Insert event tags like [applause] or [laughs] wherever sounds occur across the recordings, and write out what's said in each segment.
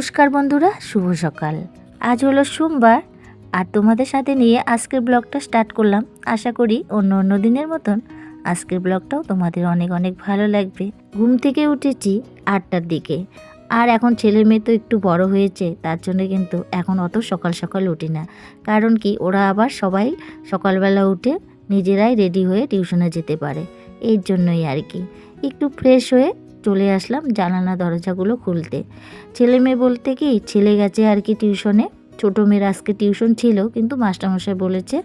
নমস্কার বন্ধুরা, শুভ সকাল। আজ হলো সোমবার, আর তোমাদের সাথে নিয়ে আজকের ব্লগটা স্টার্ট করলাম। আশা করি অন্য অন্য দিনের মতন আজকের ব্লগটাও তোমাদের অনেক অনেক ভালো লাগবে। ঘুম থেকে উঠেছি আটটার দিকে। আর এখন ছেলে মেয়ে তো একটু বড় হয়েছে, তার জন্য কিন্তু এখন অত সকাল সকাল উঠি না। কারণ কি, ওরা আবার সবাই সকালবেলা উঠে নিজেরাই রেডি হয়ে টিউশনে যেতে পারে। এর জন্যই আর কি। একটু ফ্রেশ হয়ে চলে আসলাম জানালা দরজাগুলো খুলতে। ছেলে মেয়ে বলতে কি ছেলে গেছে আর কি টিউশনে? ছোটো মেয়ের আজকে টিউশন ছিল, কিন্তু মাস্টারমশাই বলেছে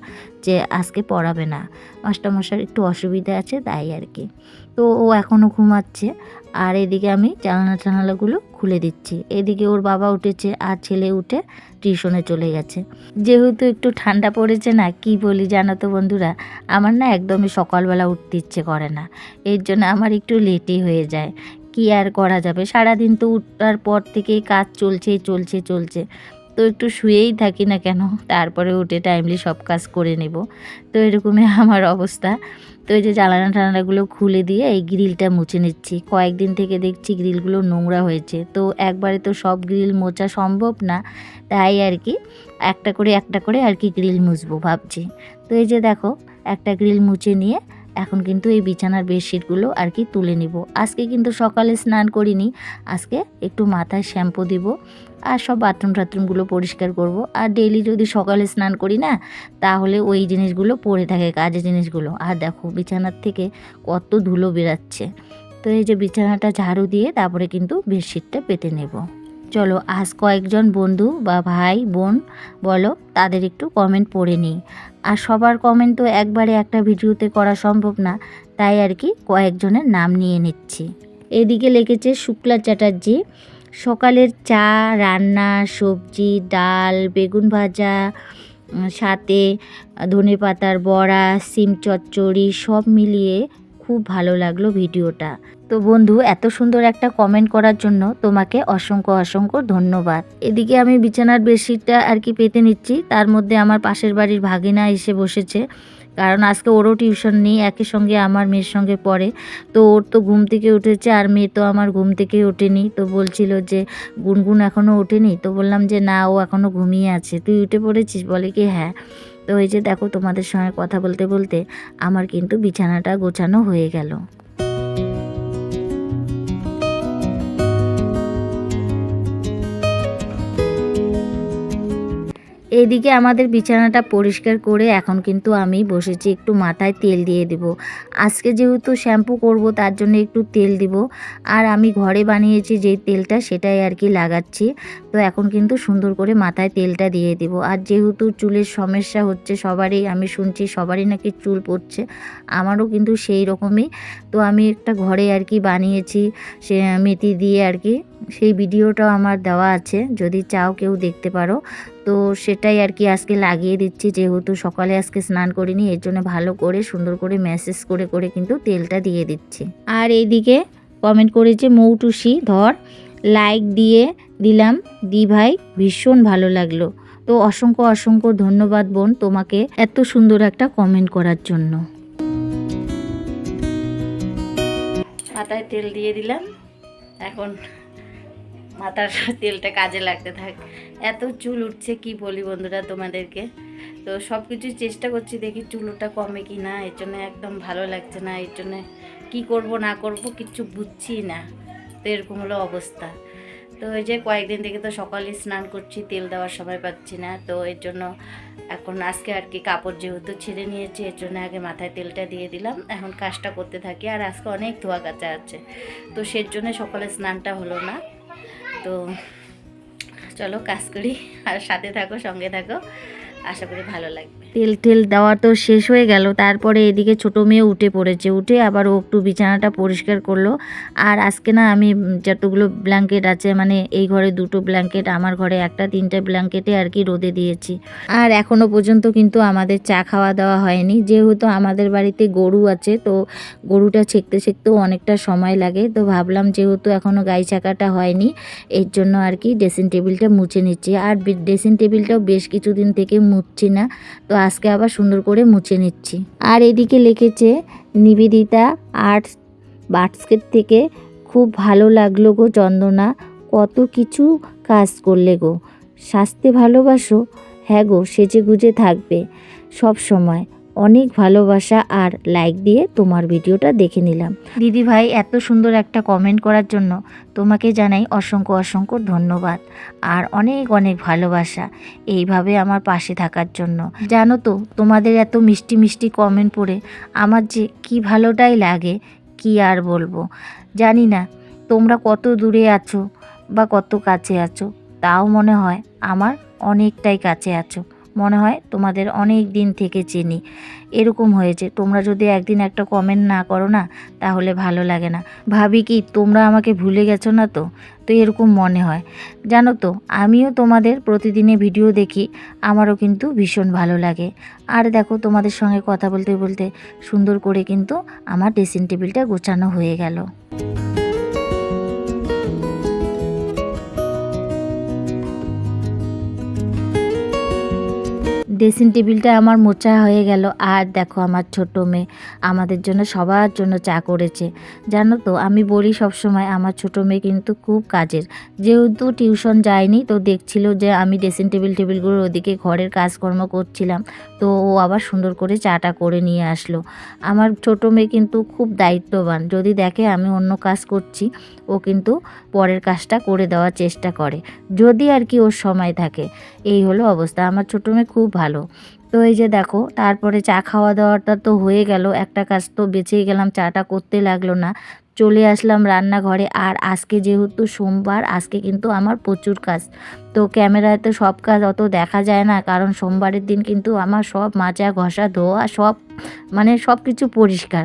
যে আজকে পড়াবে না। মাস্টারমশাইয়ের একটু অসুবিধা আছে, তাই আর কি। তো ও এখনও ঘুমাচ্ছে, আর এদিকে আমি জানালা টানালাগুলো খুলে দিচ্ছি। এদিকে ওর বাবা উঠেছে, আর ছেলে উঠে টিউশনে চলে গেছে। যেহেতু একটু ঠান্ডা পড়েছে না, কি বলি জানো তো বন্ধুরা? আমার না একদমই সকালবেলা উঠতে ইচ্ছে করে না। এর জন্য আমার একটু লেটই হয়ে যায়। কি আর করা যাবে? সারাদিন তো উঠার পর থেকেই কাজ চলছে চলছে চলছে। তো একটু শুয়েই থাকি না কেন? তারপরে উঠে টাইমলি সব কাজ করে নেব। তো এরকমই [laughs] আমার অবস্থা। তো এই যে জ্বালানা টানাগুলো খুলে দিয়ে এই গ্রিলটা মুছে নিচ্ছি। কয়েকদিন থেকে দেখছি গ্রিলগুলো নোংরা হয়েছে। তো একবারে তো সব গ্রিল মোছা সম্ভব না। তাই আর কি একটা করে একটা করে আর কি গ্রিল মুছবো ভাবছি। তো এই যে দেখো, একটা গ্রিল মুছে নিয়ে এখন কিন্তু এই বিছানার বেডশিটগুলো আর কি তুলে নিব। আজকে কিন্তু সকালে স্নান করিনি, আজকে একটু মাথায় শ্যাম্পু দিব আর সব বাথরুম টাথরুমগুলো পরিষ্কার করব। আর ডেইলি যদি সকালে স্নান করি না, তাহলে ওই জিনিসগুলো পড়ে থাকে, কাজের জিনিসগুলো। আর দেখো বিছানার থেকে কত ধুলো বেরাচ্ছে। তো এই যে বিছানাটা ঝাড়ু দিয়ে তারপরে কিন্তু বেডশিটটা পেতে নেব। চলো আজ কয়েকজন বন্ধু বা ভাই, বোন বলো, তাদের একটু কমেন্ট পড়ে নিই। আর সবার কমেন্ট তো একবারে একটা ভিডিওতে করা সম্ভব না, তাই আর কি কয়েকজনের নাম নিয়ে নিচ্ছি। এদিকে লিখেছে শুক্লা চ্যাটার্জি, সকালের চা, রান্না, সবজি, ডাল, বেগুন ভাজা সাথে ধনে পাতার বড়া, সিম চচ্চড়ি সব মিলিয়ে খুব ভালো লাগল ভিডিওটা। তো বন্ধু, এত সুন্দর একটা কমেন্ট করার জন্য তোমাকে অসংখ্য অসংখ্য ধন্যবাদ। এদিকে আমি বিছানার বেডশিটটা আর কি পেতে নিচ্ছি। তার মধ্যে আমার পাশের বাড়ির ভাগিনা এসে বসেছে। কারণ আজকে ওরও টিউশন নেই, একই সঙ্গে আমার মেয়ের সঙ্গে পড়ে। তো ওর তো ঘুম থেকে উঠেছে আর মেয়ে তো আমার ঘুম থেকে ওঠেনি। তো বলছিল যে, গুনগুন এখনও ওঠেনি? তো বললাম যে, না, ও এখনও ঘুমিয়ে আছে। তুই উঠে পড়েছিস? বলে কি হ্যাঁ। তো এই যে দেখো তোমাদের সঙ্গে কথা বলতে বলতে আমার কিন্তু বিছানাটা গোছানো হয়ে গেল। এদিকে আমাদের বিছানাটা পরিষ্কার করে এখন কিন্তু আমি বসেছি, একটু মাথায় তেল দিয়ে দেব। আজকে যেহেতু শ্যাম্পু করব, তার জন্য একটু তেল দিব। আর আমি ঘরে বানিয়েছি যেই তেলটা, সেটাই আর কি লাগাচ্ছি। তো এখন কিন্তু সুন্দর করে মাথায় তেলটা দিয়ে দিব। আর যেহেতু চুলের সমস্যা হচ্ছে, সবারই আমি শুনছি, সবারই নাকি চুল পড়ছে, আমারও কিন্তু সেই রকমই। তো আমি একটা ঘরে আর কি বানিয়েছি, সে মেথি দিয়ে আর কি। সেই ভিডিওটাও আমার দেওয়া আছে, যদি চাও কেউ দেখতে পারো। তো সেটাই আর কি আজকে লাগিয়ে দিচ্ছি, যেহেতু সকালে আজকে স্নান করিনি, এর জন্য ভালো করে, সুন্দর করে ম্যাসেজ করে করে কিন্তু তেলটা দিয়ে দিচ্ছি। আর এইদিকে কমেন্ট করেছে মৌটুসি, ধর লাইক দিয়ে দিলাম। দি ভাই, ভীষণ ভালো লাগল। তো অসংখ্য অসংখ্য ধন্যবাদ বোন তোমাকে এত সুন্দর একটা কমেন্ট করার জন্য। মাথায় তেল দিয়ে দিলাম। এখন মাথার তেলটা কাজে লাগতে থাক। এত চুল উঠছে, কি বলি বন্ধুরা তোমাদেরকে? তো সব কিছু চেষ্টা করছি দেখি চুলটা কমে কি না এর জন্য একদম ভালো লাগছে না, এর জন্য কী করব, না করব, কিচ্ছু বুঝছি না। তো এরকম হলো অবস্থা। তো এই যে কয়েকদিন থেকে তো সকালে স্নান করছি, তেল দেওয়ার সময় পাচ্ছি না, তো এর জন্য এখন আজকে আর কি কাপড় যেহেতু ছেড়ে নিয়েছি, এর জন্য আগে মাথায় তেলটা দিয়ে দিলাম। এখন কাজটা করতে থাকি, আর আজকে অনেক ধোয়া কাচা আছে। তো সের জন্য সকালে স্নানটা হলো না। তো চলো কাজ করি। আর সাথে থাকো সঙ্গে থাকো। আশা করি ভালো লাগবে। তেল টেল দেওয়া তো শেষ হয়ে গেল। তারপরে এদিকে ছোটো মেয়ে উঠে পড়েছে। উঠে আবার ও একটু বিছানাটা পরিষ্কার করল। আর আজকে না আমি যতগুলো ব্ল্যাঙ্কেট আছে মানে এই ঘরে দুটো ব্ল্যাঙ্কেট আমার ঘরে একটা, তিনটে ব্ল্যাঙ্কেটে আর কি রোদে দিয়েছি। আর এখনও পর্যন্ত কিন্তু আমাদের চা খাওয়া দাওয়া হয়নি। যেহেতু আমাদের বাড়িতে গরু আছে, তো গরুটা ছেঁকতে ছেঁকতেও অনেকটা সময় লাগে। তো ভাবলাম যেহেতু এখনও গাই চাকাটা হয়নি, এর জন্য আর কি ড্রেসিং টেবিলটা মুছে নিচ্ছি। আর ড্রেসিং টেবিলটাও বেশ কিছুদিন থেকে মুছছি না। তো আজকে আবার সুন্দর করে মুছে নিচ্ছি। আর এদিকে লিখেছে, নিবেদিতা আর্টস বাটস্কেট থেকে খুব ভালো লাগল গো চন্দনা, কত কিছু কাজ করলে গো। স্বাস্থ্যে ভালোবাসো হ্যাঁ গো সেজে গুজে থাকবে সব সময়। অনেক ভালোবাসা আর লাইক দিয়ে তোমার ভিডিওটা দেখে নিলাম। দিদি ভাই, এত সুন্দর একটা কমেন্ট করার জন্য তোমাকে জানাই অসংখ্য অসংখ্য ধন্যবাদ আর অনেক অনেক ভালোবাসা এইভাবে আমার পাশে থাকার জন্য। জানো তো, তোমাদের এত মিষ্টি মিষ্টি কমেন্ট পড়ে আমার যে কি ভালোটাই লাগে, কি আর বলব? জানি না, তোমরা কত দূরে আছো বা কত কাছে আছো, তাও মনে হয় আমার অনেকটাই কাছে আছো। মনে হয় তোমাদের অনেক দিন থেকে চিনি। এরকম হয়েছে। তোমরা যদি একদিন একটা কমেন্ট না করো না, তাহলে ভালো লাগে না। ভাবি কি, তোমরা আমাকে ভুলে গেছো না তো? তো এরকম মনে হয়। জানো তো, আমিও তোমাদের প্রতিদিনে ভিডিও দেখি, আমারও কিন্তু ভীষণ ভালো লাগে। আর দেখো, তোমাদের সঙ্গে কথা বলতে বলতে সুন্দর করে কিন্তু আমার ড্রেসিং টেবিলটা গোছানো হয়ে গেল। ড্রেসিং টেবিলটা আমার মোচা হয়ে গেল। আর দেখো আমার ছোট মেয়ে আমাদের জন্য সবার জন্য চা করেছে। জানো তো, আমি বলি সবসময় আমার ছোট মেয়ে কিন্তু খুব কাজের। যেহেতু টিউশন যায়নি, তো দেখছিল যে আমি ড্রেসিং টেবিল টেবিলগুলোর ওদিকে ঘরের কাজকর্ম করছিলাম। তো ও আবার সুন্দর করে চাটা করে নিয়ে আসলো। আমার ছোট মেয়ে কিন্তু খুব দায়িত্ববান। যদি দেখে আমি অন্য কাজ করছি, ও কিন্তু পরের কাজটা করে দেওয়ার চেষ্টা করে। যদি আর কি ওর সময় থাকে, এই হলো অবস্থা। আমার ছোটো মেয়ে খুব ভালো তো এই যে দেখো, তারপরে চা খাওয়া দাওয়াটা তো হয়ে গেল, একটা কাজ তো বেঁচেই গেলাম, চাটা করতে লাগল না। চলে আসলাম রান্নাঘরে, আর আজকে যেহেতু সোমবার, আজকে কিন্তু আমার প্রচুর কাজ। তো ক্যামেরায় তো সব কাজ অত দেখা যায় না। কারণ সোমবারের দিন কিন্তু আমার সব মাজা, ঘষা, ধোয়া সব মানে সব কিছু পরিষ্কার।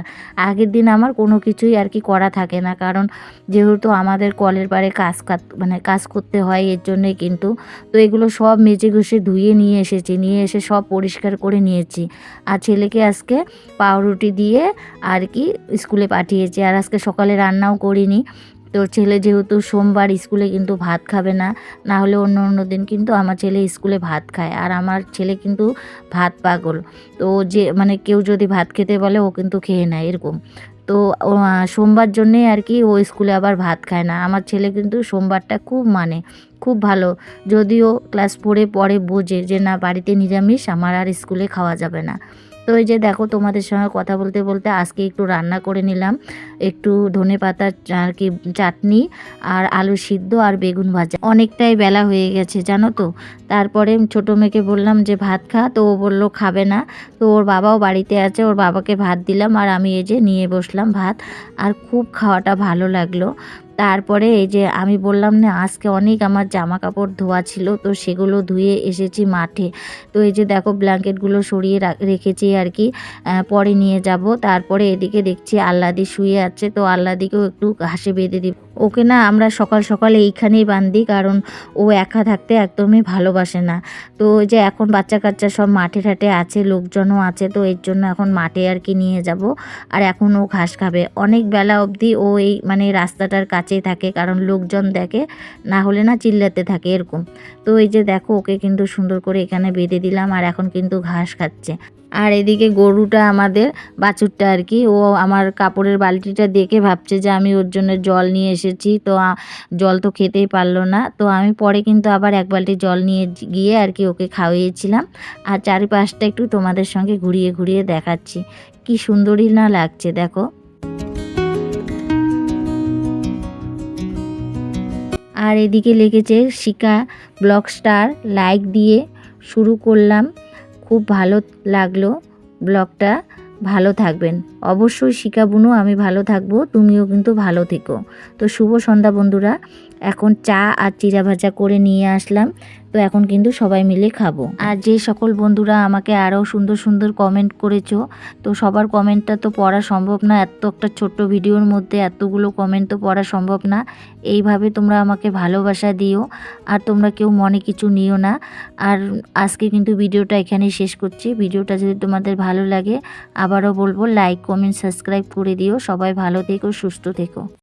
আগের দিন আমার কোনো কিছুই আর কি করা থাকে না। কারণ যেহেতু আমাদের কলের পাড়ে কাজ মানে কাজ করতে হয়, এর জন্যই কিন্তু তো এগুলো সব মেজে ঘষে ধুয়ে নিয়ে এসেছি, নিয়ে এসে সব পরিষ্কার করে নিয়েছি। আর ছেলেকে আজকে পাউরুটি দিয়ে আর কি স্কুলে পাঠিয়েছি। আর আজকে সকালে রান্নাও করিনি। তো ছেলে যেহেতু সোমবার স্কুলে কিন্তু ভাত খাবে না না হলে অন্য অন্য দিন কিন্তু আমার ছেলে স্কুলে ভাত খায়। আর আমার ছেলে কিন্তু ভাত পাগল। তো যে মানে কেউ যদি ভাত খেতে বলে, ও কিন্তু খেয়ে নেয় এরকম। তো সোমবার জন্যেই আর কি ও স্কুলে আবার ভাত খায় না। আমার ছেলে কিন্তু সোমবারটা খুব মানে খুব ভালো। যদিও ক্লাস ফোরে পরে বোঝে যে, না, বাড়িতে নিরামিষ, আমার আর স্কুলে খাওয়া যাবে না। তো এই যে দেখো তোমাদের সঙ্গে কথা বলতে বলতে আজকে একটু রান্না করে নিলাম। একটু ধনে পাতার আর কি চাটনি আর আলু সিদ্ধ আর বেগুন ভাজা। অনেকটাই বেলা হয়ে গেছে, জানো তো? তারপরে ছোটো মেয়েকে বললাম যে, ভাত খা। তো ও বলল, খাবে না। তো ওর বাবাও বাড়িতে আছে, ওর বাবাকে ভাত দিলাম আর আমি এই যে নিয়ে বসলাম ভাত। আর খুব খাওয়াটা ভালো লাগল। তারপরে এই যে আমি বললাম না, আজকে অনেক আমার জামা কাপড় ধোয়া ছিল, তো সেগুলো ধুয়ে এসেছি মাঠে। তো এই যে দেখো ব্ল্যাঙ্কেটগুলো সরিয়ে রেখেছি আর কি পরে নিয়ে যাব। তারপরে এদিকে দেখছি আল্লাদি শুয়ে আছে, তো আল্লাদিকেও একটু ঘাসে বেঁধে দিব। ওকে না আমরা সকাল সকাল এইখানেই বান্ধি কারণ ও একা থাকতে একদমই ভালোবাসে না। তো যে এখন বাচ্চা কাচ্চা সব মাঠে ঠাটে আছে, লোকজনও আছে, তো এর জন্য এখন মাঠে আর কি নিয়ে যাব। আর এখন ও ঘাস খাবে। অনেক বেলা অবধি ও এই মানে রাস্তাটার কাছেই থাকে, কারণ লোকজন দেখে, না হলে না চিল্লাতে থাকে এরকম। তো এই যে দেখো, ওকে কিন্তু সুন্দর করে এখানে বেঁধে দিলাম, আর এখন কিন্তু ঘাস খাচ্ছে। আর এদিকে গরুটা আমাদের বাছুরটা আর কি, ও আমার কাপড়ের বালতিটা দেখে ভাবছে যে আমি ওর জন্য জল নিয়ে এসেছি, তো জল তো খেতেই পারল না। তো আমি পরে কিন্তু আবার এক বালতি জল নিয়ে গিয়ে আর কি ওকে খাওয়িয়েছিলাম। আর চারিপাশটা একটু তোমাদের সঙ্গে ঘুরিয়ে ঘুরিয়ে দেখাচ্ছি। কি সুন্দরই না লাগছে, দেখো। আর এদিকে লেগেছে শিকা ব্লক স্টার, লাইক দিয়ে শুরু করলাম। খুব ভালো লাগল ব্লগটা। ভালো থাকবেন। অবশ্যই শিখাবুনু আমি ভালো থাকব, তুমিও কিন্তু ভালো থেকো। তো শুভ সন্ধ্যা বন্ধুরা, এখন চা আর চিরা ভাজা করে নিয়ে আসলাম। তো এখন কিন্তু সবাই মিলে খাব। আর যে সকল বন্ধুরা আমাকে আরও সুন্দর সুন্দর কমেন্ট করেছ, তো সবার কমেন্টটা তো পড়া সম্ভব না, এত একটা ছোট্ট ভিডিওর মধ্যে এতগুলো কমেন্ট তো পড়া সম্ভব না। এইভাবে তোমরা আমাকে ভালোবাসা দিও, আর তোমরা কেউ মনে কিছু নিও না। আর আজকে কিন্তু ভিডিওটা এখানেই শেষ করছি। ভিডিওটা যদি তোমাদের ভালো লাগে, আবারও বলব লাইক কমেন্ট সাবস্ক্রাইব করে দিও। সবাই ভালো থেকো সুস্থ থেকো।